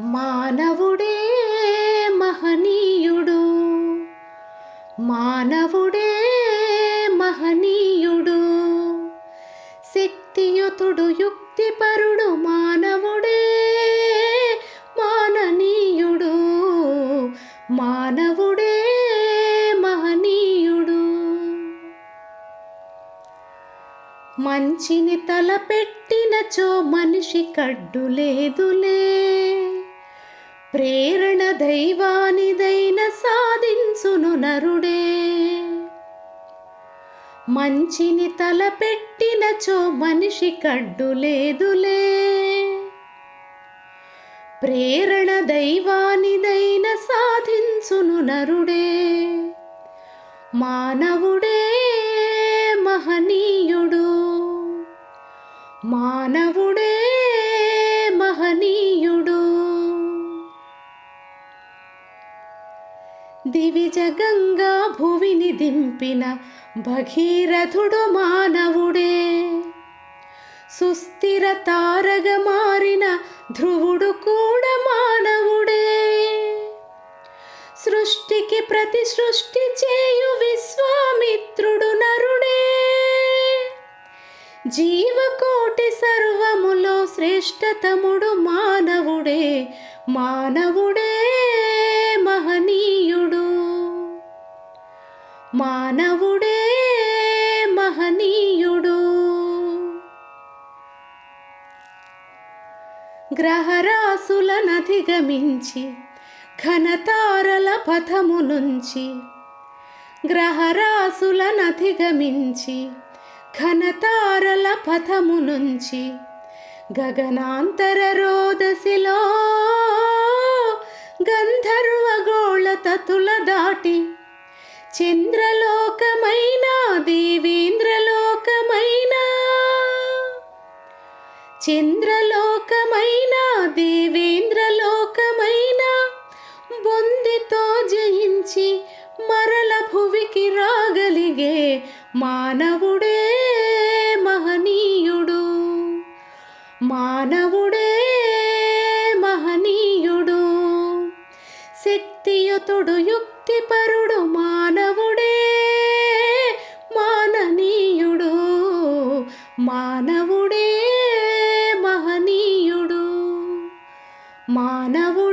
మానవుడే మహనీయుడు. మానవుడే మహనీయుడు. శక్తియుతుడు యుక్తిపరుడు మానవుడే మంచిని తలపెట్టినచో మనిషి కడ్డు లేదులే. ప్రేరణ దైవానిదైన సాధించును నరుడే. మంచిని తలపెట్టినచో మనిషి కడ్డు లేదులే. ప్రేరణ దైవానిదైన సాధించును నరుడే. మానవుడే మానవుడే మహనీయుడు. దివిజగంగా భువిని దింపిన భగీరథుడు మానవుడే. సుస్థిర తారగ మారిన ధ్రువుడు కూడా మానవుడే. సృష్టికి ప్రతి సృష్టి చేయు విశ్వామిత్రుడు. జీవకోటి సర్వములో శ్రేష్టతముడు మానవుడే మానవుడే మహనీయుడు. మానవుడే మహనీయుడు. గ్రహరాసులనధిగమించి ఘనతారల పథము నుంచి గ్రహరాసులనధిగమించి ఘనతారల పథము నుంచి గగనాంతర రోదసిలో గంధర్వ గోళ తతుల దాటి చంద్రలోకమైన దేవేంద్రలోకమైన చంద్రలోకమైన దేవేంద్రలోకమైన బొందితో జయించి మరల భువికి రాగలిగే మానవ శక్తియుతుడు యుక్తిపరుడు మానవుడే మాననీయుడు. మానవుడే మహనీయుడు. మానవుడు